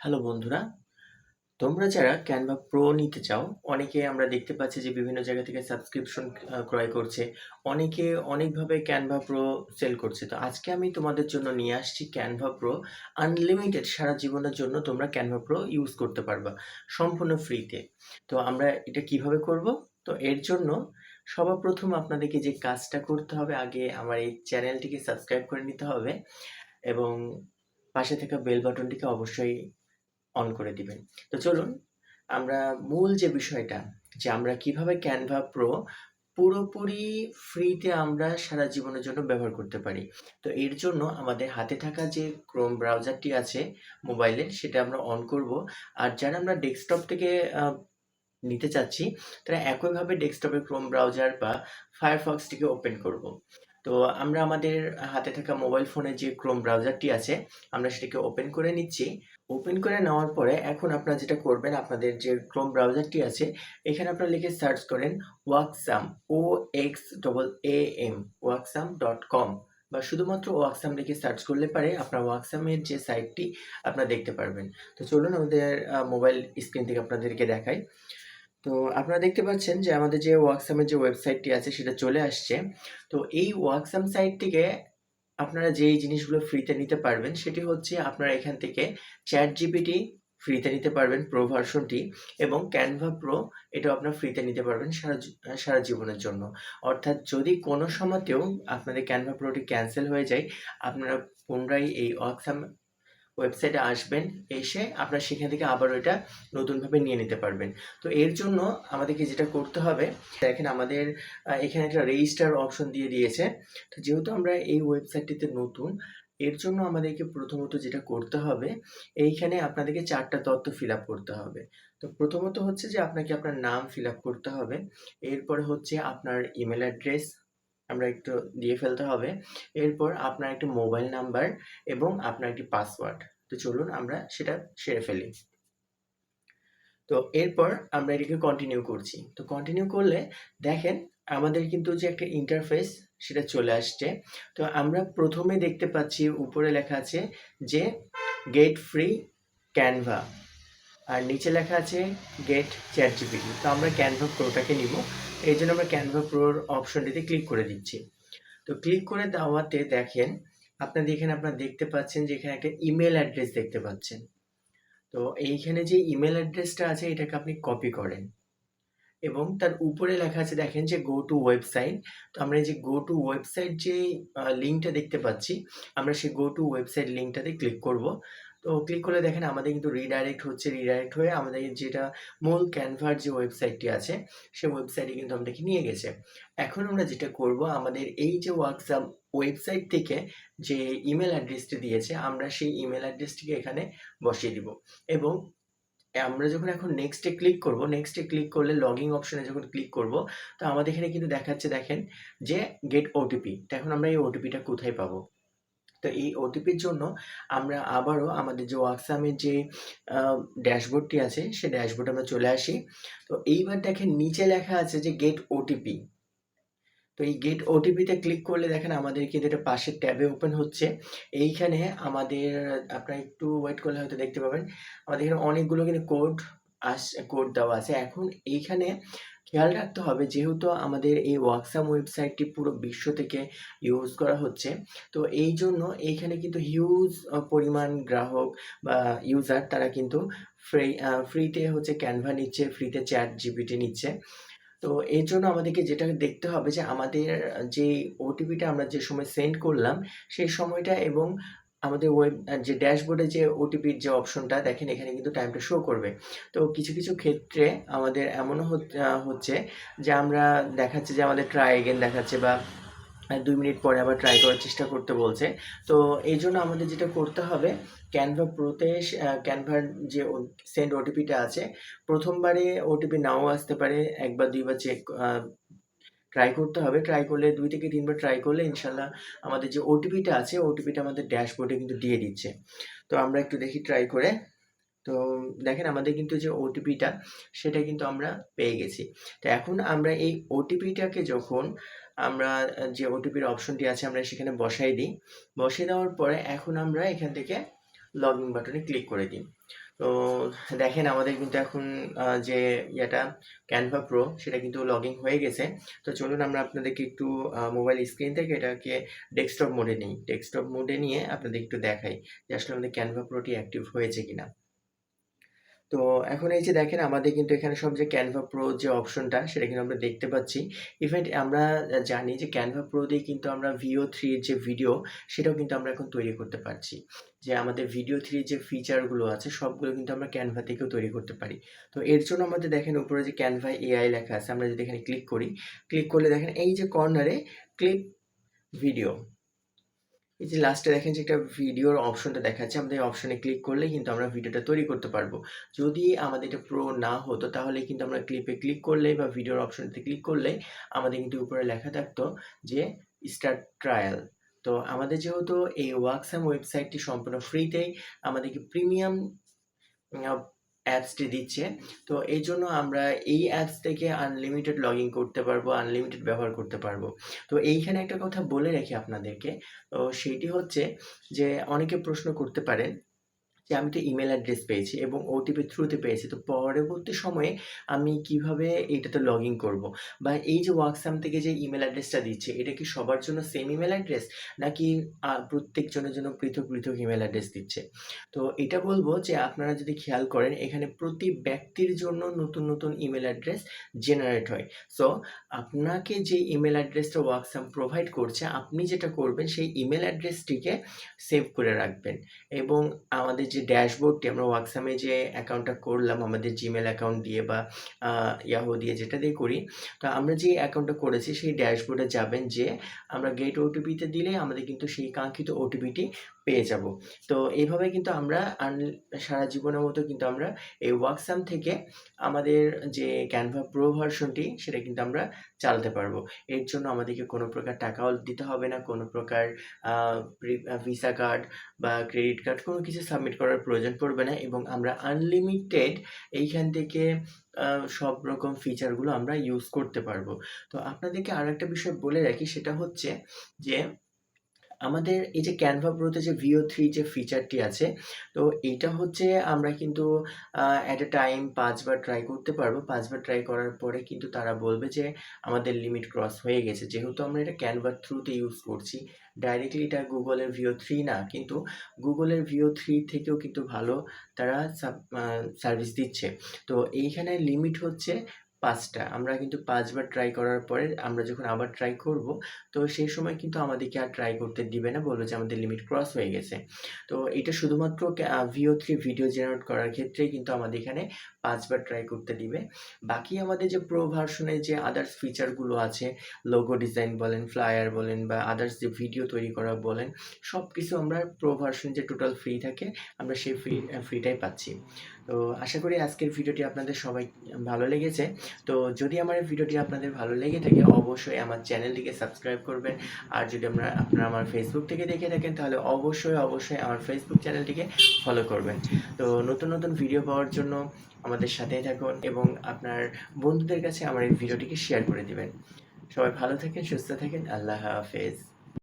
Hello বন্ধুরা। তোমরা যারা ক্যানভা প্রো নিতে চাও, অনেকে আমরা দেখতে পাচ্ছি যে বিভিন্ন জায়গা থেকে সাবস্ক্রিপশন ক্রয় করছে। অনেকে অনেকভাবে ক্যানভা প্রো সেল করছে। তো আজকে আমি তোমাদের জন্য নিয়ে আসছি ক্যানভা প্রো আনলিমিটেড সারা জীবনের জন্য তোমরা ক্যানভা প্রো ইউজ করতে পারবা সম্পূর্ণ ফ্রিতে তো আমরা এটা কীভাবে করব? তো এর জন্য সর্বপ্রথম আপনাদেরকে যে কাজটা করতে হবে, আগে আমার এই চ্যানেলটিকে সাবস্ক্রাইব করে নিতে হবে এবং পাশে থাকা বেল বাটনটিকে অবশ্যই অন করে দিবেন। তো চলুন, আমরা মূল যে বিষয়টা, যে আমরা কীভাবে ক্যানভা প্রো পুরোপুরি ফ্রিতে আমরা সারা জীবনের জন্য ব্যবহার করতে পারি। তো এর জন্য আমাদের হাতে থাকা যে ক্রোম ব্রাউজারটি আছে মোবাইলের সেটা আমরা অন করব। আর যারা আমরা ডেস্কটপ থেকে নিতে চাচ্ছি, তারা একইভাবে ডেস্কটপের ক্রোম ব্রাউজার বা ফায়ারফক্সটিকে ওপেন করব। তো আমরা আমাদের হাতে থাকা মোবাইল ফোনে যে ক্রোম ব্রাউজারটি আছে, আমরা সেটাকে ওপেন করে নিচ্ছি। ওপেন করে নেওয়ার পরে এখন আপনারা যেটা করবেন, আপনাদের যে ক্রোম ব্রাউজারটি আছে, এখানে আপনারা লিখে সার্চ করেন ওয়াকসাম O X double A M ওয়াকসাম dot com বা শুধুমাত্র ওয়াকসাম লিখে সার্চ করলে পারে আপনার ওয়াকসামের যে সাইটটি আপনারা দেখতে পারবেন। তো চলুন আমাদের মোবাইল স্ক্রিন থেকে আপনাদেরকে দেখাই। তো আপনারা দেখতে পাচ্ছেন যে আমাদের যে ওয়াকসামের যে ওয়েবসাইটটি আছে, সেটা চলে আসছে। তো এই ওয়াকসাম সাইট থেকে আপনারা যেই জিনিসগুলো ফ্রিতে নিতে পারবেন, সেটি হচ্ছে আপনারা এখান থেকে চ্যাট জিপিটি ফ্রিতে নিতে পারবেন প্রো ভার্সনটি এবং ক্যানভা প্রো এটাও আপনারা ফ্রিতে নিতে পারবেন সারা সারা জীবনের জন্য। অর্থাৎ যদি কোনো সময়তেও আপনাদের ক্যানভা প্রোটি ক্যান্সেল হয়ে যায়, আপনারা পুনরায় এই ওয়াকসাম ওয়েবসাইটে আসবেন, এসে আপনারা সেখান থেকে আবার ওইটা নতুনভাবে নিয়ে নিতে পারবেন। তো এর জন্য আমাদেরকে যেটা করতে হবে, দেখেন আমাদের এখানে একটা রেজিস্টার অপশন দিয়ে দিয়েছে। তো যেহেতু আমরা এই ওয়েবসাইটটিতে নতুন, এর জন্য আমাদেরকে প্রথমত যেটা করতে হবে, এইখানে আপনাদেরকে চারটা তথ্য ফিল করতে হবে। তো প্রথমত হচ্ছে যে আপনাকে আপনার নাম ফিল করতে হবে, এরপরে হচ্ছে আপনার ইমেল অ্যাড্রেস আমরা একটু দিয়ে ফেলতে হবে। এরপর আপনার একটি মোবাইল নাম্বার এবং আপনার একটি পাসওয়ার্ড। তো চলুন আমরা সেটা সেরে ফেলি। তো এরপর আমরা এটাকে কন্টিনিউ করছি। তো কন্টিনিউ করলে দেখেন আমাদের কিন্তু যে একটা ইন্টারফেস সেটা চলে আসছে। তো আমরা প্রথমে দেখতে পাচ্ছি উপরে লেখা আছে যে গেট ফ্রি ক্যানভা আর নিচে লেখা আছে গেট চ্যাট জিপিটি তো আমরা ক্যানভা প্রোটাকে নিব। এই জন্য আমরা ক্যানভা প্রোর অপশনটিতে ক্লিক করে দিচ্ছি। তো ক্লিক করে দেওয়াতে দেখেন, আপনাদের এখানে আপনারা দেখতে পাচ্ছেন যে এখানে একটা ইমেল অ্যাড্রেস দেখতে পাচ্ছেন। তো এইখানে যে ইমেল অ্যাড্রেসটা আছে, এটাকে আপনি কপি করেন। এবং তার উপরে লেখা আছে, দেখেন যে গো টু ওয়েবসাইট তো আমরা যে গো টু ওয়েবসাইট যে লিঙ্কটা দেখতে পাচ্ছি, আমরা সেই গো টু ওয়েবসাইট লিঙ্কটাতে ক্লিক করব। তো ক্লিক করলে দেখেন আমাদের কিন্তু রিডাইরেক্ট হচ্ছে রিডাইরেক্ট হয়ে আমাদের যেটা মূল ক্যানভার যে ওয়েবসাইটটি আছে সেই ওয়েবসাইটে কিন্তু আমাদেরকে নিয়ে গেছে। এখন আমরা যেটা করব, আমাদের এই যে ওয়ার্কশপ ওয়েবসাইট থেকে যে ইমেল অ্যাড্রেসটি দিয়েছে, আমরা সেই ইমেল অ্যাড্রেসটিকে এখানে বসিয়ে দিব। এবং আমরা যখন এখন নেক্সটে ক্লিক করব নেক্সটে ক্লিক করলে লগইন অপশনে যখন ক্লিক করব, তো আমাদের এখানে কিন্তু দেখাচ্ছে দেখেন যে গেট ওটিপি তো এখন আমরা এই ওটিপিটা কোথায় পাবো? তো এই ওটিপির জন্য আমরা আবারও আমাদের যে ওয়াকসামের যে ড্যাশবোর্ডটি আছে সে ড্যাশবোর্ডে আমরা চলে আসি। তো এইবার দেখেন নিচে লেখা আছে যে গেট ওটিপি তো এই গেট ওটিপিতে ক্লিক করলে দেখেন আমাদের কিন্তু এটা পাশের ট্যাবে ওপেন হচ্ছে। এইখানে আমাদের, আপনারা একটু ওয়েট করলে হয়তো দেখতে পাবেন। আমাদের এখানে অনেকগুলো কিন্তু কোড আস কোড দেওয়া আছে। এখন এইখানে খেয়াল রাখতে হবে, যেহেতু আমাদের এই ওয়াকসাম ওয়েবসাইটটি পুরো বিশ্ব থেকে ইউজ করা হচ্ছে, তো এই জন্য এইখানে কিন্তু হিউজ পরিমাণ গ্রাহক বা ইউজার তারা কিন্তু ফ্রি ফ্রিতে হচ্ছে ক্যানভা নিচ্ছে ফ্রিতে চ্যাট জিপিটি নিচ্ছে। তো এর জন্য আমাদেরকে যেটা দেখতে হবে যে আমাদের যে ওটিপিটা আমরা যে সময় সেন্ড করলাম, সেই সময়টা এবং আমাদের ওয়েব যে ড্যাশবোর্ডে যে ওটিপির যে অপশনটা দেখেন এখানে কিন্তু টাইমটা শো করবে। তো কিছু কিছু ক্ষেত্রে আমাদের এমনও হচ- হচ্ছে যে আমরা দেখাচ্ছে যে আমাদের ট্রাই এগেন দেখাচ্ছে বা দুই মিনিট পরে আবার ট্রাই করার চেষ্টা করতে বলছে। তো এই জন্য আমাদের যেটা করতে হবে ক্যানভা প্রোতে ক্যানভার যে সেন্ড ওটিপিটা আছে, প্রথমবারে ওটিপি নাও আসতে পারে, একবার দুইবার চেক ট্রাই করতে হবে। ট্রাই করলে দুই থেকে তিনবার ট্রাই করলে ইনশাল্লাহ আমাদের যে ওটিপিটা আছে ওটিপিটা আমাদের ড্যাশবোর্ডে কিন্তু দিয়ে দিচ্ছে। তো আমরা একটু দেখি ট্রাই করে। তো দেখেন আমাদের কিন্তু যে ওটিপিটা সেটা কিন্তু আমরা পেয়ে গেছি। তো এখন আমরা এই ওটিপিটাকে যখন আমরা যে ওটিপির অপশনটি আছে, আমরা সেখানে বসাই দিই। বসিয়ে দেওয়ার পরে এখন আমরা এখান থেকে লগ ইন বাটনে ক্লিক করে দিই। তো দেখেন আমাদের কিন্তু এখন যে ইয়েটা ক্যানভা প্রো সেটা কিন্তু লগিং হয়ে গেছে। তো চলুন আমরা আপনাদেরকে একটু মোবাইল স্ক্রিন থেকে এটাকে ডেস্কটপ মোডে নিই ডেস্কটপ মোডে নিয়ে আপনাদের একটু দেখাই যে আসলে আমাদের ক্যানভা প্রোটি অ্যাক্টিভ হয়েছে কিনা। তো এখন এই যে দেখেন আমাদের কিন্তু এখানে সব যে ক্যানভা প্রো যে অপশনটা সেটা কিন্তু আমরা দেখতে পাচ্ছি। ইভেন আমরা জানি যে ক্যানভা প্রো দিয়ে কিন্তু আমরা ভিও থ্রির যে ভিডিও সেটাও কিন্তু আমরা এখন তৈরি করতে পারছি। যে আমাদের ভিডিও থ্রির যে ফিচারগুলো আছে সবগুলো কিন্তু আমরা ক্যানভা থেকেও তৈরি করতে পারি। তো এর জন্য আমাদের দেখেন উপরে যে ক্যানভা এআই লেখা আছে আমরা যদি এখানে ক্লিক করি, ক্লিক করলে দেখেন এই যে কর্নারে ক্লিপ ভিডিও। এই যে লাস্টে দেখেন যে একটা ভিডিওর অপশনটা দেখাচ্ছে। আমরা এই অপশনে ক্লিক করলে কিন্তু আমরা ভিডিওটা তৈরি করতে পারব। যদি আমাদের এটা প্রো না হতো, তাহলে কিন্তু আমরা ক্লিপে ক্লিক করলে বা ভিডিওর অপশনটাতে ক্লিক করলেই আমাদের কিন্তু উপরে লেখা থাকতো যে স্টার্ট ট্রায়াল। তো আমাদের যেহেতু এই ওয়াকসাম ওয়েবসাইটটি সম্পূর্ণ ফ্রিতেই আমাদেরকে প্রিমিয়াম অ্যাপসটি দিচ্ছে। তো এই জন্য আমরা এই অ্যাপস থেকে আনলিমিটেড লগ করতে পারব, আনলিমিটেড ব্যবহার করতে পারব। তো এইখানে একটা কথা বলে রাখি আপনাদেরকে। তো সেইটি হচ্ছে যে অনেকে প্রশ্ন করতে পারেন যে আমি তো ইমেল অ্যাড্রেস পেয়েছি এবং ওটিপি থ্রুতে পেয়েছি। তো পরবর্তী সময়ে আমি কীভাবে এটাতে লগইন করব? বা এই যে ওয়াকসাম থেকে যে ইমেল অ্যাড্রেসটা দিচ্ছে এটা কি সবার জন্য সেম ইমেইল অ্যাড্রেস? নাকি প্রত্যেকজনের জন্য পৃথক, পৃথক ইমেল অ্যাড্রেস দিচ্ছে? তো এটা বলব যে আপনারা যদি খেয়াল করেন এখানে প্রতি ব্যক্তির জন্য নতুন, নতুন ইমেল অ্যাড্রেস জেনারেট হয়। সো আপনাকে যে ইমেল অ্যাড্রেসটা ওয়াকসাম প্রোভাইড করছে আপনি যেটা করবেন সেই ইমেল অ্যাড্রেসটিকে সেভ করে রাখবেন এবং আমাদের যে ড্যাশবোর্ডটি আমরা ওয়াকসামে যে অ্যাকাউন্টটা করলাম, আমাদের জিমেল অ্যাকাউন্ট দিয়ে বা ইয়াহু দিয়ে যেটা দিয়ে করি। তো আমরা যে অ্যাকাউন্টটা করেছি, সেই ড্যাশবোর্ডে যাবেন যে আমরা গেট ওটিপিতে দিলে আমাদের কিন্তু সেই কাঙ্ক্ষিত ওটিপিটি পেয়ে যাব। তো এইভাবে কিন্তু আমরা সারা জীবনের মতো কিন্তু আমরা এই ওয়াকসাম থেকে আমাদের যে ক্যানভা Pro ভার্সনটি সেটা কিন্তু আমরা চালাতে পারব। এর জন্য আমাদেরকে কোনো প্রকার টাকাও দিতে হবে না। কোনো প্রকার প্রি ভিসা কার্ড বা ক্রেডিট কার্ড কোনো কিছু সাবমিট করার প্রয়োজন পড়বে না এবং আমরা আনলিমিটেড এইখান থেকে সব রকম ফিচারগুলো আমরা ইউজ করতে পারব। তো আপনাদেরকে আর একটা বিষয় বলে রাখি, সেটা হচ্ছে যে আমাদের এই যে ক্যানভা Pro তে যে VO3 যে ফিচারটি আছে, তো এইটা হচ্ছে আমরা কিন্তু অ্যাট এ টাইম পাঁচবার ট্রাই করতে পারব। পাঁচবার ট্রাই করার পরে কিন্তু তারা বলবে যে আমাদের লিমিট ক্রস হয়ে গেছে। যেহেতু আমরা এটা Canva র থ্রুতে ইউজ করছি। ডাইরেক্টলি এটা গুগলের ভিও থ্রি না, কিন্তু গুগলের ভিও থ্রি থেকেও কিন্তু ভালো তারা সার্ভিস দিচ্ছে। তো এইখানে লিমিট হচ্ছে ৫ টা। আমরা কিন্তু পাঁচবার ট্রাই করার পরে আমরা যখন আবার ট্রাই করব তো সেই সময় কিন্তু আমাদেরকে আর ট্রাই করতে দিবে না। বলবে যে আমাদের লিমিট ক্রস হয়ে গেছে। তো এটা শুধুমাত্র ভিও থ্রি ভিডিও জেনারেট করার ক্ষেত্রেই কিন্তু আমাদের এখানে পাঁচবার ট্রাই করতে দিবে। বাকি আমাদের যে প্রো ভার্সনে যে আদার্স ফিচারগুলো আছে লোগো ডিজাইন বলেন, ফ্লায়ার বলেন বা আদার্স যে ভিডিও তৈরি করা বলেন সব কিছু আমরা প্রো ভার্সন যে টোটাল ফ্রি থাকে আমরা সেই ফ্রি ফ্রিটাই পাচ্ছি। তো আশা করি আজকের ভিডিওটি আপনাদের সবাই ভালো লেগেছে। তো যদি আমার এই ভিডিওটি আপনাদের ভালো লেগে থাকে অবশ্যই আমার চ্যানেলটিকে সাবস্ক্রাইব করবেন। আর যদি আমরা আপনারা আমার ফেসবুক থেকে দেখে থাকেন তাহলে অবশ্যই, অবশ্যই আমার ফেসবুক চ্যানেলটিকে ফলো করবেন। তো নতুন, নতুন ভিডিও পাওয়ার জন্য আমাদের সাথেই থাকুন এবং আপনার বন্ধুদের কাছে আমার এই ভিডিওটিকে শেয়ার করে দিবেন। সবাই ভালো থাকেন, সুস্থ থাকেন। আল্লাহ হাফেজ।